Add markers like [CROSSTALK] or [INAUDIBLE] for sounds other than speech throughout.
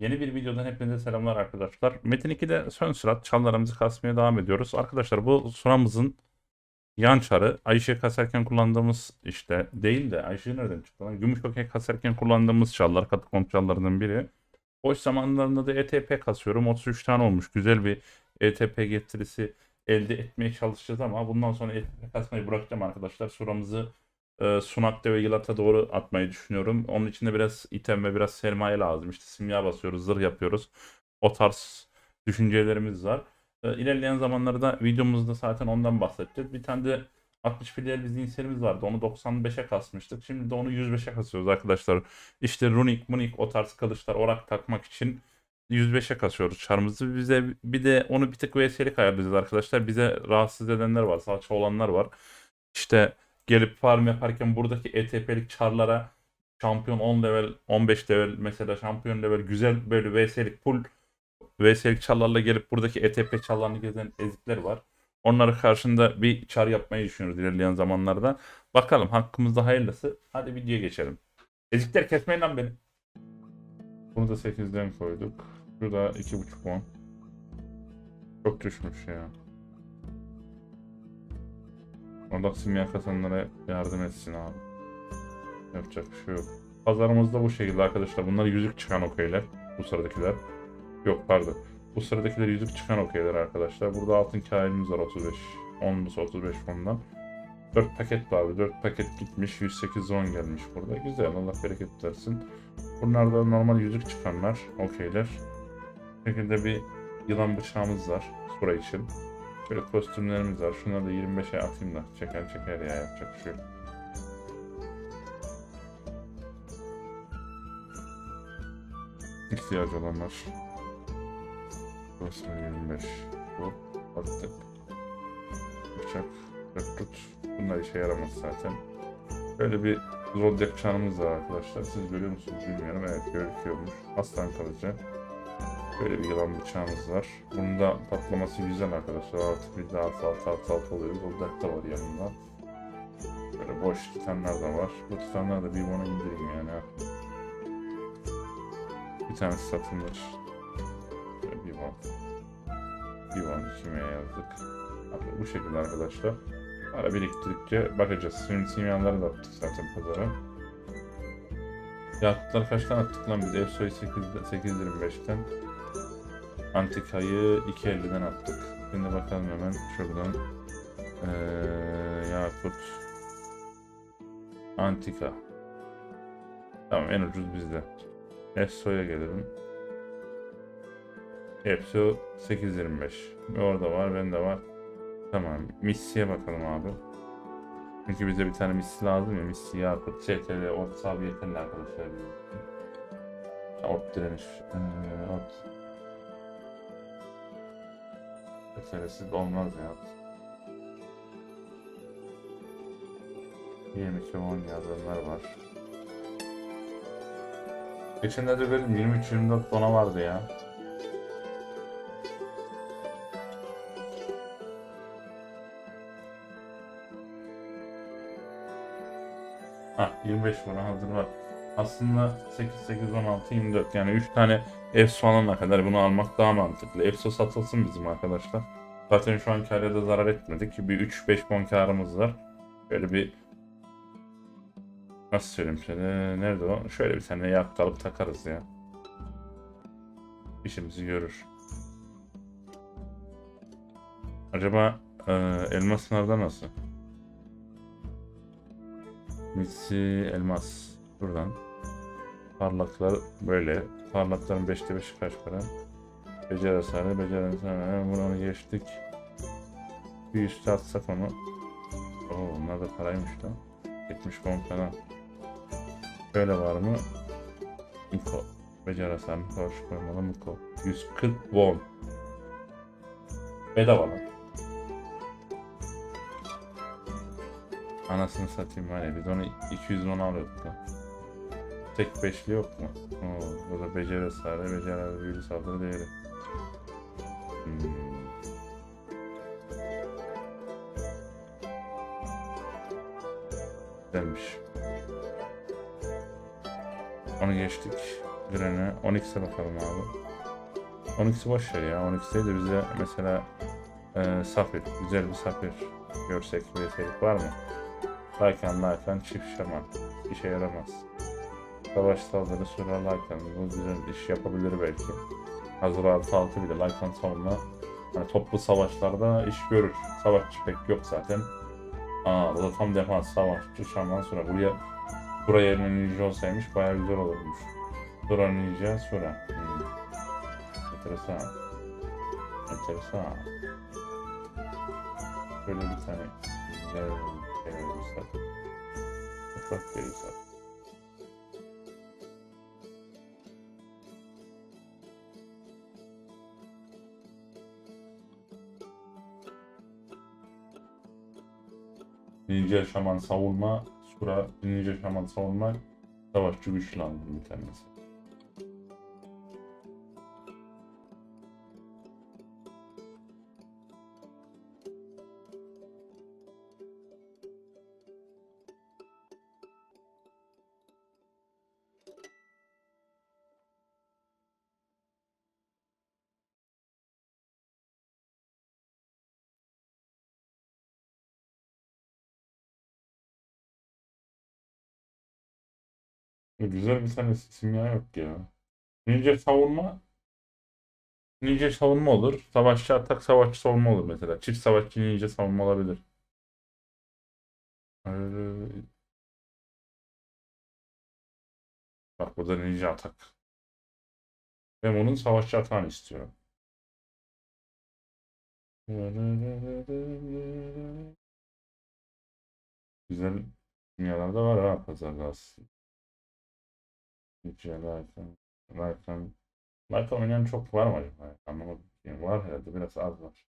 Yeni bir videodan hepinize selamlar arkadaşlar. Metin 2'de son sürat çallarımızı kasmaya devam ediyoruz. Arkadaşlar bu suramızın yan çarı Ayşe kasarken kullandığımız işte değil de Ayşe nereden çıktı lan? Gümüş okey kasarken kullandığımız çallar katı komp çallarından biri. Boş zamanlarında da ETP kasıyorum. 33 tane olmuş. Güzel bir ETP getirisi elde etmeye çalışacağız ama bundan sonra ETP kasmayı bırakacağım arkadaşlar. Suramızı e, Sunak'ta ve Yılat'a doğru atmayı düşünüyorum. Onun için de biraz item ve biraz sermaye lazım. İşte simya basıyoruz, zırh yapıyoruz. O tarz düşüncelerimiz var. E, ilerleyen zamanlarda videomuzda zaten ondan bahsedeceğiz. Bir tane de 60 filiyel bir zihinserimiz vardı. Onu 95'e kasmıştık. Şimdi de onu 105'e kasıyoruz arkadaşlar. İşte runik, munik o tarz kılıçlar, orak takmak için 105'e kasıyoruz çarımızı. Bize bir de onu bir tık VS'lik ayarlayacağız arkadaşlar. Bize rahatsız edenler var, salça olanlar var. İşte gelip farm yaparken buradaki ETP'lik çarlara şampiyon 10 level, 15 level mesela şampiyon level güzel böyle VS'lik full VS'lik çarlarla gelip buradaki ETP çarlarını gezen ezikler var. Onları karşında bir çar yapmayı düşünüyoruz ilerleyen zamanlarda. Bakalım hakkımızda hayırlısı. Hadi videoya geçelim. Ezikler kesmeyin lan beni. Bunu da 8'den koyduk. Şu da 2.5 puan. Çok düşmüş ya. Allah simya kasanlara yardım etsin abi. Yapacak bir şey yok. Pazarımızda bu şekilde arkadaşlar. Bunlar yüzük çıkan okeyler. Bu sıradakiler. Yok pardon. Bu sıradakiler yüzük çıkan okeyler arkadaşlar. Burada altın kainimiz var 35. 10 35 ondan. 4 paket var. 4 paket gitmiş. 108 10 gelmiş burada. Güzel. Allah bereket versin. Bunlar da normal yüzük çıkanlar. Okeyler. Bu şekilde bir yılan bıçağımız var. Sura için. Böyle kostümlerimiz var. Şunları da 25'e atayım da çeker çeker ya yapacak bir şey yok. İhtiyacı olanlar. Kostüm 25. Bu. Attık. Bıçak. Rekrut. Bunlar işe yaramaz zaten. Böyle bir Zodiac çanımız var arkadaşlar. Siz görüyor musunuz bilmiyorum. Evet gözüküyormuş. Aslan kalıcı. Böyle bir yılan bıçağımız var. Bunun da patlaması güzel arkadaşlar. Artık bir daha alt alt alt alt oluyor. Zodiac da var yanında. Böyle boş titanlar da var. Bu titanlar da bir bana indireyim yani. Bir tanesi satılır. Böyle bir bak. Bir bak kime yazdık. Abi bu şekilde arkadaşlar. Para biriktirdikçe bakacağız. Şimdi simyanları da attık zaten pazara. Yakıtlar kaç tane attık lan biz? Efso'yu 8.25'ten. Antika'yı 2.50'den attık. Şimdi bakalım hemen şuradan. Ee, Yakut. Antika. Tamam en ucuz bizde. Efso'ya gelelim. Efso 8.25. Orada var, bende var. Tamam. Missi'ye bakalım abi. Çünkü bize bir tane missi lazım ya. Missi Yakut. CTL, Ort Sabi yeterli arkadaşlar. Ort direniş. Ee, ort. Meselesiz olmaz ya. 22 10 yazanlar var. Geçenlerde benim 23-24 dona vardı ya. Ha 25 buna hazır var. Aslında 8 8 16 24 yani 3 tane EFSO alana kadar bunu almak daha mantıklı. EFSO satılsın bizim arkadaşlar. Zaten şu an karede zarar etmedik. Bir 3-5 bon karımız var. Böyle bir Nasıl söyleyeyim şöyle nerede o? Şöyle bir tane yak alıp takarız ya. İşimizi görür. Acaba e, elmas sınavda nasıl? Mitsi elmas. Buradan. Parlaklar böyle. Parlakların 5'te 5'i kaç para? Becer hasarı, becer hasarı. Bunu geçtik. Bir üstü atsak onu. Oo, bunlar da paraymış lan. 70 bon falan. Böyle var mı? Miko. Becer hasarını karşı koymalı Miko. 140 won. Bedava lan. Anasını satayım var ya biz onu 210 alıyorduk lan. Tek beşli yok mu? Oo, bu da beceri hasarı, beceri hasarı, büyülü saldırı değeri. Hmm. Güzelmiş. Onu geçtik. Gren'e 12'se bakalım abi. 12'si boş ver ya. 12'si de bize mesela e, Safir, güzel bir Safir görsek verseydik var mı? Lycan, Lycan, çift şaman. İşe yaramaz. Savaş saldırı sürer Lycan. Bu güzel iş yapabilir belki. Hazır artı altı bile Lycan savunma. Hani toplu savaşlarda iş görür. Savaşçı pek yok zaten. Aa bu da tam defans savaşçı şaman sonra buraya buraya yerine ninja olsaymış bayağı güzel olurmuş. Sura ninja sura. Hmm. Enteresan. Enteresan. Şöyle bir tane güzel bir şey olursa. Ufak verirse. Ninja şaman savunma, sura ninja şaman savunma, savaşçı güçlü bir tanesi. Güzel bir tane simya yok ya. Ninja savunma Ninja savunma olur. Savaşçı atak savaşçı savunma olur mesela. Çift savaşçı ninja savunma olabilir. Ee, Bak burada ninja atak. Ben onun savaşçı atağını istiyorum. Güzel simyalar da var ha pazarda aslında. Ya Lycan. Lycan. Lycan oynayan çok var mı acaba? Anlamadım. Yani var herhalde biraz az var.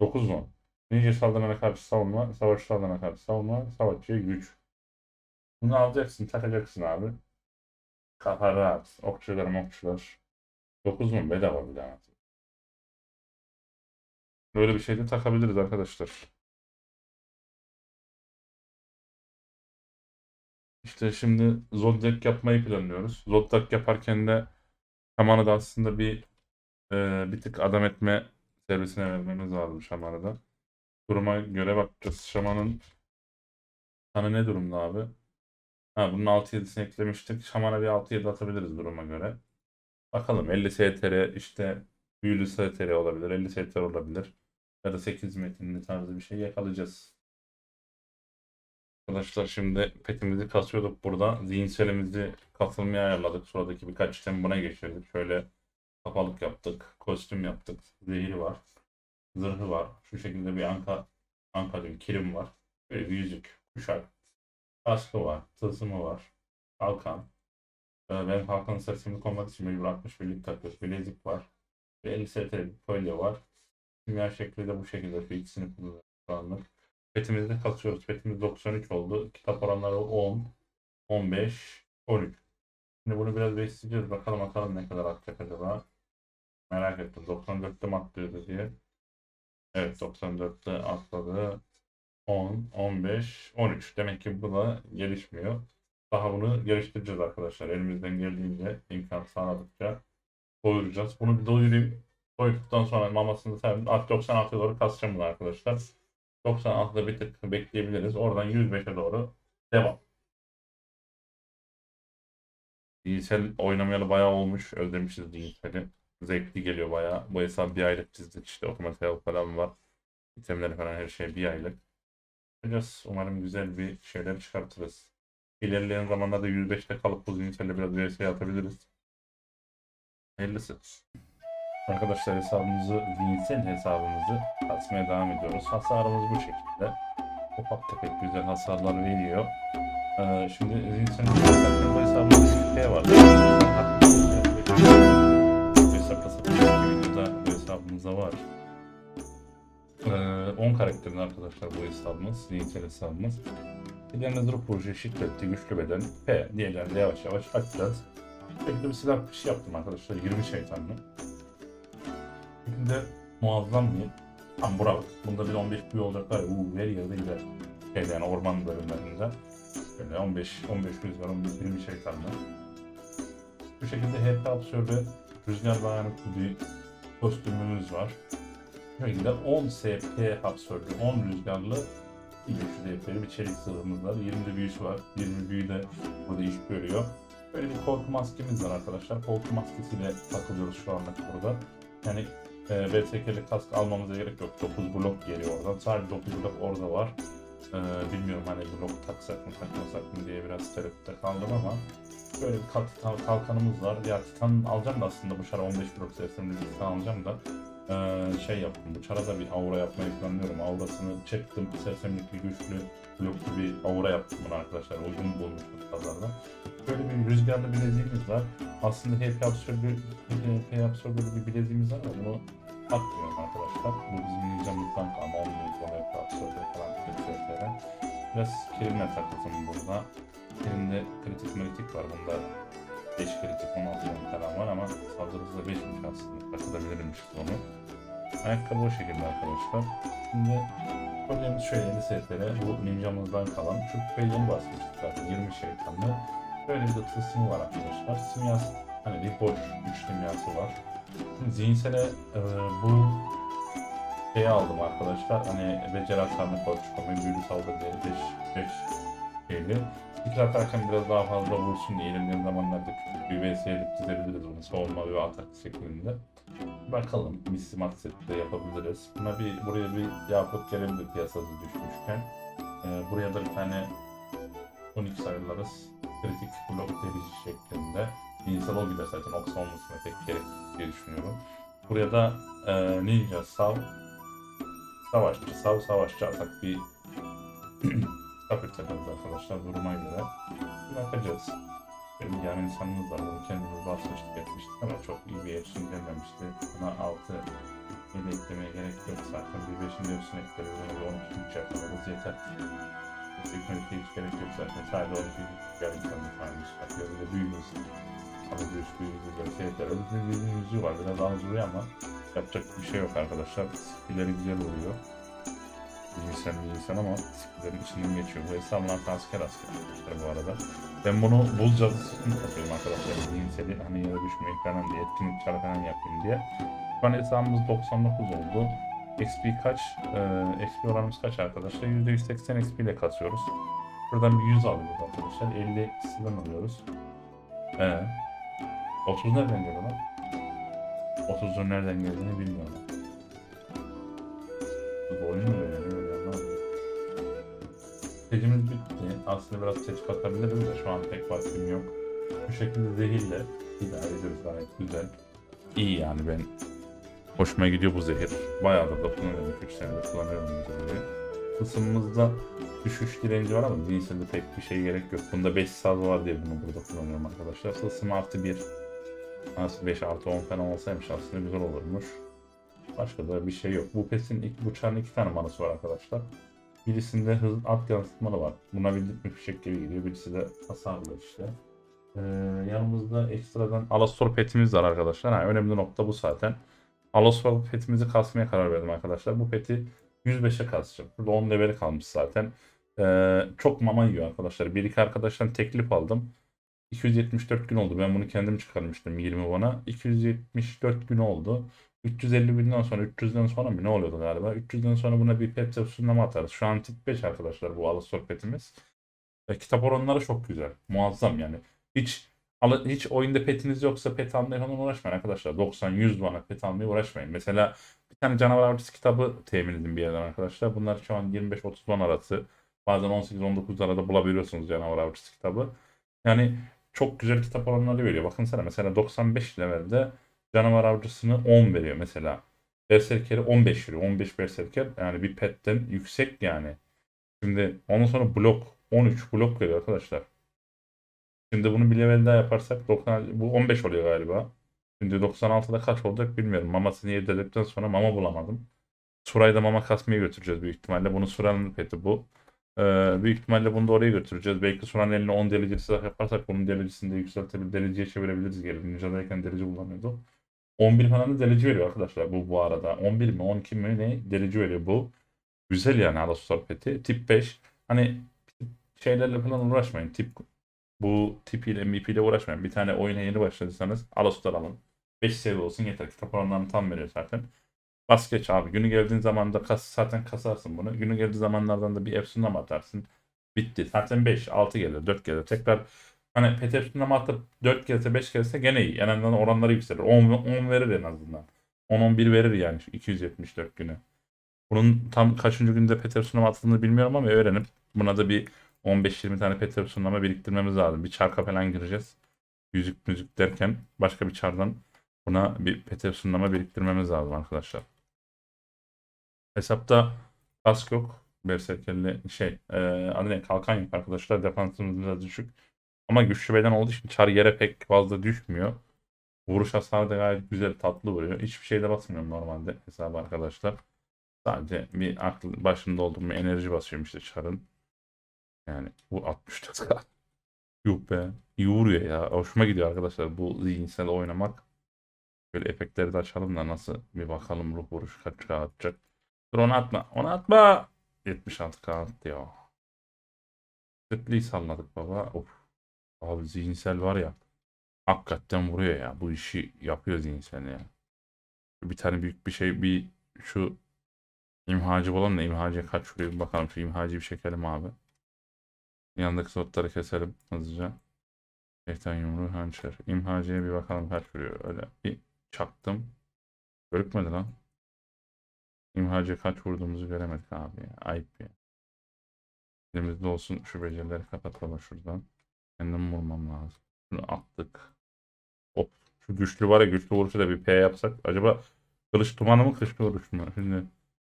Dokuz mu? Ninja saldırına karşı savunma, savaş saldırına karşı savunma, savaşçıya güç. Bunu alacaksın, takacaksın abi. Kafa rahat. Okçular mokçular. 9 mu? Bedava bir daha. Böyle bir şey de takabiliriz arkadaşlar. İşte şimdi Zodiac yapmayı planlıyoruz. Zodiac yaparken de Şaman'ı da aslında bir e, bir tık adam etme servisine vermemiz lazım Şaman'ı da. Duruma göre bakacağız. Şaman'ın kanı ne durumda abi? Ha bunun 6-7'sini eklemiştik. Şaman'a bir 6-7 atabiliriz duruma göre. Bakalım 50 STR işte büyülü STR olabilir. 50 STR olabilir. Ya da 8 metinli tarzı bir şey yakalayacağız. Arkadaşlar şimdi petimizi kasıyorduk burada. Zihinselimizi kasılmaya ayarladık. Sıradaki birkaç item buna geçirdik. Şöyle kapalık yaptık. Kostüm yaptık. Zehri var. Zırhı var. Şu şekilde bir anka, anka diyorum, kirim var. Böyle bir yüzük, kuşak. Kaskı var. Tılsımı var. Kalkan. Ee, Ben kalkan sesimi koymak için mecbur 60 birlik takıyoruz. Bilezik var. Bir 50 ST bir kolye var. Kimya şekli de bu şekilde. Şu ikisini kullanıyoruz şu anlık. Petimizi de kasıyoruz. Petimiz 93 oldu. Kitap oranları 10, 15, 13. Şimdi bunu biraz besleyeceğiz. Bakalım bakalım ne kadar atacak acaba. Merak ettim. 94'te mi atlıyordu diye. Evet 94'te atladı. 10, 15, 13. Demek ki bu da gelişmiyor. Daha bunu geliştireceğiz arkadaşlar. Elimizden geldiğince imkan sağladıkça doyuracağız. Bunu bir doyurayım. Doyduktan sonra mamasını serdim. Artık 96'ya doğru kasacağım bunu arkadaşlar. 96'da bir tık bekleyebiliriz. Oradan 105'e doğru devam. Dijital oynamayalı bayağı olmuş. Özlemişiz dijitali. Zevkli geliyor bayağı. Bu hesap bir aylık çizdik işte. Otomatik aylık falan var. İtemleri falan her şey bir aylık. Biraz umarım güzel bir şeyler çıkartırız. İlerleyen zamanlarda 105'te kalıp bu dijitalle biraz VS atabiliriz. Hayırlısı. Arkadaşlar hesabımızı, zihinsel hesabımızı kasmaya devam ediyoruz. Hasarımız bu şekilde. Ufak tefek güzel hasarlar veriyor. Ee, şimdi zihinsel hesabımızda hesabımızda bir şey var. Satış videoda bu hesabımızda var. Ee, 10 karakterin arkadaşlar bu hesabımız, zihinsel hesabımız. Diğerinde durup proje şiddetli, güçlü beden, P. Diğerlerinde yavaş yavaş açacağız. Şöyle bir silah bir şey yaptım arkadaşlar, 20 şeytanlı şekilde muazzam bir tam bura bak. Bunda bir 15 büyü olacaklar ya. Uuu her yerde gider. Şeyde yani orman bölümlerinde. Böyle 15 15 rüzgar 11 20 şeytanlı. Bu şekilde HP absorbe rüzgar dayanıklı bir kostümümüz var. Bu şekilde 10 SP absorbe 10 rüzgarlı bir güçlü DP'li bir çelik zırhımız var. 20 de büyüsü var. 20 büyü de burada iş görüyor. Böyle bir korku maskemiz var arkadaşlar. Korku maskesiyle takılıyoruz şu anda burada. Yani e, BTK'li kask almamıza gerek yok. 9 blok geliyor oradan. Sadece 9 blok orada var. E, bilmiyorum hani blok taksak mı takmasak mı diye biraz tereddütte kaldım ama böyle bir kalkanımız var. Ya Titan alacağım da aslında bu şara 15 blok sayesinde bir Titan alacağım da e, şey yaptım. Çara da bir aura yapmayı planlıyorum. Aurasını çektim. Sersemlikli güçlü bloklu bir aura yaptım bunu arkadaşlar. Uygun bulmuştum pazarda. Böyle bir rüzgarlı bileziğimiz var. Aslında HP absorbe, HP absorbe bir bileziğimiz var ama bunu atmıyorum arkadaşlar. Bu bizim ninjamızdan kalma. 10 milyon HP absorbe falan bir Biraz kelimle takıldım burada. Elimde kritik kritik var. Bunda 5 kritik 16 milyon falan var ama saldırısı da 5'miş aslında. Takılabilirmiş onu. Ayakkabı o şekilde arkadaşlar. Şimdi Kolyemiz şöyle setlere bu ninjamızdan kalan şu küpeyi basmıştık zaten 20 şeytanlı. Böyle bir de tılsımı var arkadaşlar. Simyası hani bir boş güç simyası var. Şimdi zihinsele e, bu şeyi aldım arkadaşlar. Hani beceri atarını koç çıkamayı büyülü saldırı diye 5 5 şeyli. Fikir atarken biraz daha fazla vursun diye ilerleyen zamanlarda küçük bir vs edip dizebiliriz bunu savunma ve atak şeklinde. Bakalım mislimat seti de yapabiliriz. Buna bir buraya bir yakut gelebilir piyasası düşmüşken. Ee, buraya da bir tane 12 sayılarız. Kritik blok delici şeklinde. İnsal o gider zaten oksa olmasına pek gerek diye düşünüyorum. Buraya da e, ninja, sav, savaşçı, sav, savaşçı atak bir [CLEARS THROAT] kapır takarız arkadaşlar duruma göre. Bakacağız. Benim yani insanımız var. Bunu kendimiz basmıştık etmiştik ama çok iyi bir erişim gelmemişti. Buna 6 yedi eklemeye gerek yok zaten. Bir 5'in yarısını ekleriz. Bir 12 güç yapmamız yeter. Eklemeye hiç gerek yok zaten. Sadece 12 güç yarım sanırım falan çıkartıyor. Bir de büyümüz. Ama büyüş büyüğümüzü şey yeter. Öbür bir yüzüğü var. Biraz az vuruyor ama yapacak bir şey yok arkadaşlar. Skilleri güzel vuruyor. Bir insan bir insan ama skillerin içinden geçiyor. Bu hesabın altı asker asker arkadaşlar bu arada. Ben bunu buz cadısı için satıyorum arkadaşlar. Zihinseli hani yere düşmeyi falan diye etkinlik çarı falan yapayım diye. Şu an hesabımız 99 oldu. XP kaç? Ee, XP oranımız kaç arkadaşlar? %180 XP ile kasıyoruz. Buradan bir 100 alıyoruz arkadaşlar. 50 sizden alıyoruz. Ee, 30 nereden geliyor lan? 30'un nereden geldiğini bilmiyorum. Bu oyun mu böyle? Seçimiz bitti. Aslında biraz seç katabiliriz de şu an pek vaktim yok. Bu şekilde zehirle idare ediyoruz gayet güzel. İyi yani ben hoşuma gidiyor bu zehir. Bayağıdır da kullanıyorum. 3 senedir kullanıyorum bu zehiri. Isınmamızda düşüş direnci var ama zihinselde pek bir şey gerek yok. Bunda 5 saz var diye bunu burada kullanıyorum arkadaşlar. Tılsım artı 1 Nasıl 5 artı 10 falan olsaymış aslında güzel olurmuş. Başka da bir şey yok. Bu pesin ilk bıçağın iki tane manası var arkadaşlar. Birisinde hız at yansıtmalı var. Buna bildik bir fişek gibi gidiyor. Birisi de hasarlı işte. Ee, yanımızda ekstradan Alastor petimiz var arkadaşlar. Ha, önemli nokta bu zaten. Alastor petimizi kasmaya karar verdim arkadaşlar. Bu peti 105'e kasacağım. Burada 10 leveli kalmış zaten. Ee, çok mama yiyor arkadaşlar. Bir iki arkadaştan teklif aldım. 274 gün oldu. Ben bunu kendim çıkarmıştım 20 bana. 274 gün oldu. 350 binden sonra 300'den sonra mı ne oluyordu galiba? 300'den sonra buna bir pet sunama atarız. Şu an tip 5 arkadaşlar bu Alastor petimiz. Ve kitap oranları çok güzel. Muazzam yani. Hiç hiç oyunda petiniz yoksa pet almaya falan uğraşmayın arkadaşlar. 90-100 bana pet almaya uğraşmayın. Mesela bir tane canavar avcısı kitabı temin edin bir yerden arkadaşlar. Bunlar şu an 25-30 ban arası. Bazen 18-19 arada bulabiliyorsunuz canavar avcısı kitabı. Yani çok güzel kitap oranları veriyor. Bakın sana mesela 95 levelde canavar avcısını 10 veriyor mesela. Berserker'i 15 veriyor. 15 Berserker yani bir petten yüksek yani. Şimdi ondan sonra blok 13 blok veriyor arkadaşlar. Şimdi bunu bir level daha yaparsak 90, bu 15 oluyor galiba. Şimdi 96'da kaç olacak bilmiyorum. Mamasını yedirdikten sonra mama bulamadım. Suray'da mama kasmaya götüreceğiz büyük ihtimalle. Bunu Sura'nın peti bu. Ee, büyük ihtimalle bunu da oraya götüreceğiz. Belki Sura'nın eline 10 delici silah yaparsak bunun delicisini de yükseltebilir. Deliciye çevirebiliriz geri. Ninja'dayken delici kullanıyordu. 11 falan da delici veriyor arkadaşlar bu bu arada. 11 mi 12 mi ne delici veriyor bu. Güzel yani Alastor peti. Tip 5. Hani şeylerle falan uğraşmayın. Tip bu tipiyle MVP ile uğraşmayın. Bir tane oyuna yeni başladıysanız Alastor alın. 5 seviye olsun yeter. Kitap oranlarını tam veriyor zaten. Bas geç abi. Günü geldiğin zaman da kas, zaten kasarsın bunu. Günü geldiği zamanlardan da bir Epson'a atarsın. Bitti. Zaten 5, 6 gelir, 4 gelir. Tekrar hani pet Epson'a atıp 4 gelirse 5 gelirse gene iyi. En azından oranları yükselir. 10, 10 verir en azından. 10-11 verir yani şu 274 günü. Bunun tam kaçıncı günde Peter sunama atıldığını bilmiyorum ama öğrenip buna da bir 15-20 tane Peter sunama biriktirmemiz lazım. Bir çarka falan gireceğiz. Yüzük müzik derken başka bir çardan buna bir Peter sunama biriktirmemiz lazım arkadaşlar. Hesapta kask yok. Berserkerli şey e, adı ne kalkan yok arkadaşlar. Defansımız biraz düşük. Ama güçlü beden olduğu için çar yere pek fazla düşmüyor. Vuruş hasarı da gayet güzel tatlı vuruyor. Hiçbir şeyde basmıyorum normalde hesabı arkadaşlar. Sadece bir aklı başında olduğum bir enerji basıyorum işte çarın. Yani bu 64 k. Yuh be. İyi vuruyor ya. Hoşuma gidiyor arkadaşlar bu zihinsel oynamak. Böyle efektleri de açalım da nasıl bir bakalım ruh vuruş kaç atacak. Dur onu atma. Onu atma. 76 k attı ya. Tıklığı salladık baba. Of. Abi zihinsel var ya. Hakikaten vuruyor ya. Bu işi yapıyor zihinsel ya. Bir tane büyük bir şey bir şu imhacı olan da imhacıya kaç vuruyor bir bakalım. Şu imhacıyı bir çekelim abi. Yanındaki slotları keselim hızlıca. Şeytan yumruğu hançer. İmhacıya bir bakalım kaç vuruyor. Öyle bir çaktım. Görükmedi lan. İmhacıya kaç vurduğumuzu göremedik abi ya. Ayıp ya. Elimizde olsun şu becerileri kapatalım şuradan. Kendim vurmam lazım. Şunu attık. Hop. Şu güçlü var ya güçlü vuruşu da bir P yapsak. Acaba kılıç dumanı mı kılıç vuruş mu? Şimdi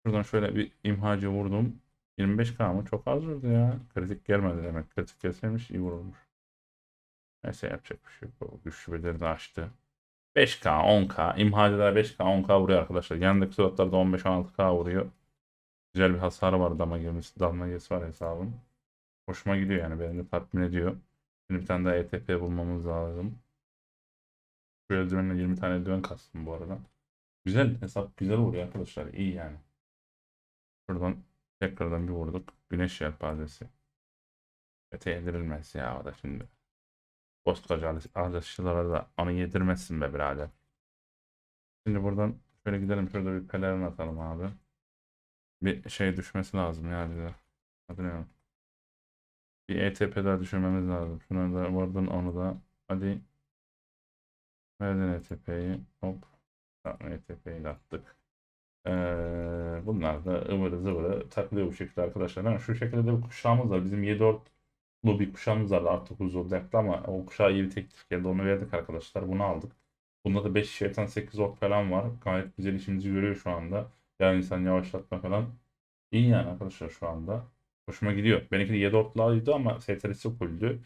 şuradan şöyle bir imhacı vurdum. 25k mı? Çok az vurdu ya. Kritik gelmedi demek. Kritik gelseymiş iyi vurulmuş. Neyse yapacak bir şey yok. O güçlü bedeli de açtı. 5k, 10k. İmhacılar 5k, 10k vuruyor arkadaşlar. Yanındaki slotlarda 15-16k vuruyor. Güzel bir hasarı var. Dama girmesi, damla girmesi var hesabın. Hoşuma gidiyor yani. Beni tatmin ediyor. Şimdi bir tane daha ETP bulmamız lazım. Şu eldivenle 20 tane eldiven kastım bu arada. Güzel hesap güzel vuruyor arkadaşlar. İyi yani. Şuradan tekrardan bir vurduk. Güneş yelpazesi. Ete yedirilmez ya o da şimdi. Koskoca ateşçılara da onu yedirmezsin be birader. Şimdi buradan şöyle gidelim. Şurada bir pelerin atalım abi. Bir şey düşmesi lazım ya bize. Hadi ne o? Bir ETP daha düşürmemiz lazım. Şuna da vurdun onu da. Hadi. Verdin ETP'yi. Hop. Tamam ETP'yi de attık. Ee, bunlar da ıvırı zıvırı takılıyor bu şekilde arkadaşlar. Ama şu şekilde de bir kuşağımız var. Bizim 7 lu bir kuşağımız vardı artık olacaktı ama o kuşağa iyi bir teklif geldi. Onu verdik arkadaşlar. Bunu aldık. Bunda da 5 şeytan 8 ok falan var. Gayet güzel işimizi görüyor şu anda. Yani insan yavaşlatma falan. İyi yani arkadaşlar şu anda. Hoşuma gidiyor. Benimki de 7 ortalıydı ama STR'si fulldü.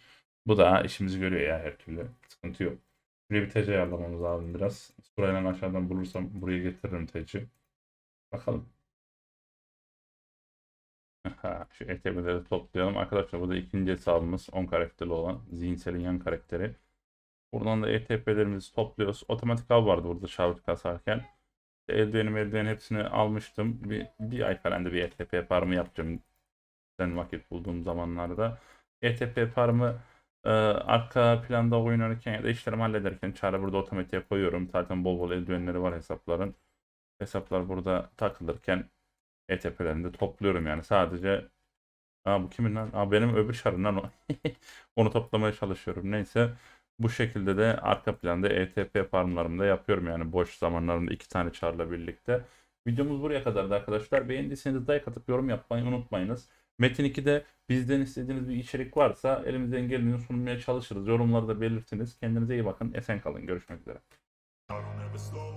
Bu da işimizi görüyor ya her türlü. Sıkıntı yok. Buraya bir TC ayarlamamız lazım biraz. Sırayla aşağıdan bulursam buraya getiririm TC. Bakalım. Aha, şu ETB'leri toplayalım. Arkadaşlar bu da ikinci hesabımız 10 karakterli olan zihinselin yan karakteri. Buradan da ETP'lerimizi topluyoruz. Otomatik av vardı burada şavut kasarken. Eldivenim eldiven hepsini almıştım. Bir, bir ay falan da bir ETP farmı yapacağım. Ben vakit bulduğum zamanlarda. ETP farmı e, arka planda oynarken ya da işlerimi hallederken çare burada otomatiğe koyuyorum. Zaten bol bol eldivenleri var hesapların. Hesaplar burada takılırken ETP'lerini de topluyorum yani. Sadece Aa, bu kimin lan? Aa, benim öbür şarından o. [LAUGHS] Onu toplamaya çalışıyorum. Neyse. Bu şekilde de arka planda ETP farmlarımda yapıyorum yani boş zamanlarımda iki tane çarla birlikte. Videomuz buraya kadardı arkadaşlar. Beğendiyseniz like atıp yorum yapmayı unutmayınız. Metin 2'de bizden istediğiniz bir içerik varsa elimizden geleni sunmaya çalışırız. Yorumları da belirtiniz. Kendinize iyi bakın. Esen kalın. Görüşmek üzere. I don't ever slow